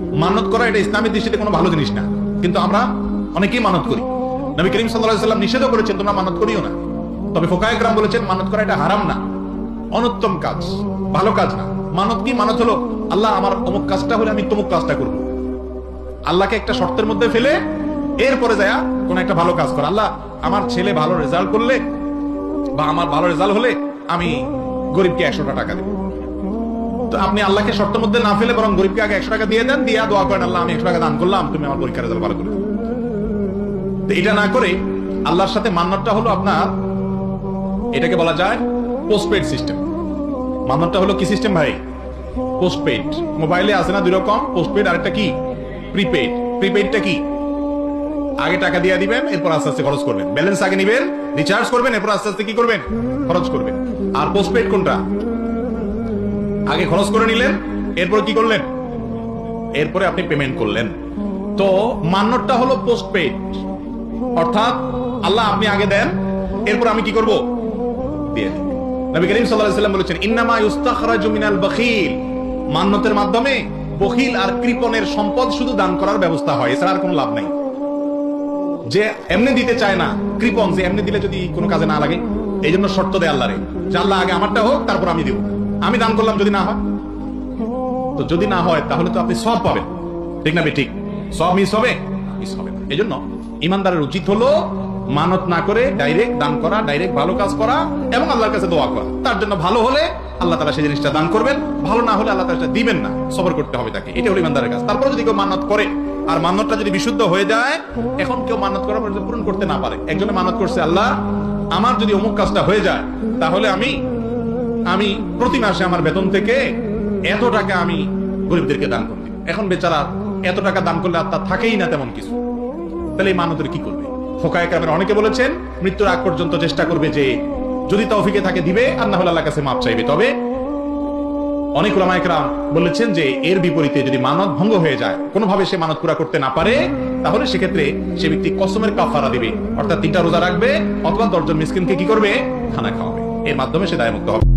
মানত করা এটা ইসলামের দৃষ্টিতে কোনো ভালো জিনিস না। কিন্তু আমরা অনেকেই মানত করি। নবী করিম সাল্লাহ সাল্লাম নিষেধও করেছেন, তোমরা মানত করিও না। তবে ফোকায়করাম বলেছেন মানত করা এটা হারাম না। অনুত্তম কাজ, ভালো কাজ না। মানত কি? মানত হলো, আল্লাহ আমার অমুক কাজটা হলে আমি তমুক কাজটা করব। আল্লাহকে একটা শর্তের মধ্যে ফেলে, এরপরে যায় কোন একটা ভালো কাজ করা। আল্লাহ, আমার ছেলে ভালো রেজাল্ট করলে বা আমার ভালো রেজাল্ট হলে আমি গরিবকে একশোটা টাকা দেবো। আপনি আল্লাহকে শর্তের মধ্যে না ফেলে বরং গরিবকে আগে একশো টাকা দিয়ে দেন, দিয়া দোয়া করেন, আল্লাহ, আমি একশো টাকা দান করলাম, তুমি আমার পরীক্ষার রেজাল্ট ভালো করে। তো এটা না করে আল্লাহর সাথে মান্নাতটা হলো আপনার, এটাকে বলা যায় পোস্টপেড সিস্টেম মান্নাতটা হলো কি সিস্টেম ভাই? পোস্টপেড মোবাইলে আছে না দুই রকম পোস্টপেড আরেকটা কি? প্রিপেড প্রিপেডটা কি? আগে টাকা দিয়ে দিবেন, এরপর আস্তে আস্তে খরচ করবেন। ব্যালেন্স আগে নিবেন রিচার্জ করবেন, এরপর আস্তে আস্তে কি করবেন? খরচ করবেন। আর পোস্টপেড কোনটা? আগে খরচ করে নিলেন, এরপর কি করলেন? এরপরে আপনি পেমেন্ট করলেন। তো মান্যটা হলো পোস্টপেড অর্থাৎ আল্লাহ আপনি আগে দেন, এরপর আমি কি করব? দিয়ে নবী করিম সাল্লাম বলেছেন, ইন্নামা বখিল। মাধ্যমে বখিল আর কৃপণের সম্পদ শুধু দান করার ব্যবস্থা হয়, এছাড়া আর কোনো লাভ নাই। যে এমনি দিতে চায় না, কৃপণ, যে এমনি দিলে যদি কোনো কাজে না লাগে এই জন্য শর্ত দেয় আল্লাহ রে যে আল্লাহ আগে আমারটা হোক, তারপর আমি দিব। আমি দান করলাম যদি না হয়। তো যদি না হয়, তাহলে তো আপনি সব পাবেন। ঠিক না ঠিক সব মিস হবে? মিস হবে এই জন্য ইমানদারের উচিত হলো মানত না করে ডাইরেক্ট দান করা ডাইরেক্ট ভালো কাজ করা এবং আল্লাহর কাছে দোয়া করা। তার জন্য ভালো হলে আল্লাহ তালা সেই জিনিসটা দান করবেন। ভালো না হলে আল্লাহ তালা দিবেন না। সবর করতে হবে তাকে। এটা হলো ইমানদারের কাজ। তারপরে যদি কেউ মানত করে আর মান্যতটা যদি বিশুদ্ধ হয়ে যায়, এখন কেউ মানত করার পর পূরণ করতে না পারে। একজনে মানত করছে, আল্লাহ, আমার যদি অমুক কাজটা হয়ে যায়, তাহলে আমি আমি প্রতি মাসে আমার বেতন থেকে এত টাকা আমি গরিবদেরকে দান করব এখন বেচারা এত টাকা দান করলে আর তার থাকেই না তেমন কিছু। তাহলে এই মানতের কি করবে? ফোকায় কামের অনেকে বলেছেন, মৃত্যুর আগ পর্যন্ত চেষ্টা করবে যে যদি তৌফিকে থাকে দিবে, আর না হলে আল্লাহ কাছে মাপ চাইবে। তবে অনেক ওলামাইকরাম বলেছেন যে এর বিপরীতে যদি মানত ভঙ্গ হয়ে যায়, কোনোভাবে সে মানত পুরা করতে না পারে, তাহলে সেক্ষেত্রে সে ব্যক্তি কসমের কাফারা দিবে। অর্থাৎ তিনটা রোজা রাখবে, অথবা দশজন মিসকিনকে কি করবে? খানা খাওয়াবে। এর মাধ্যমে সে দায়মুক্ত হবে।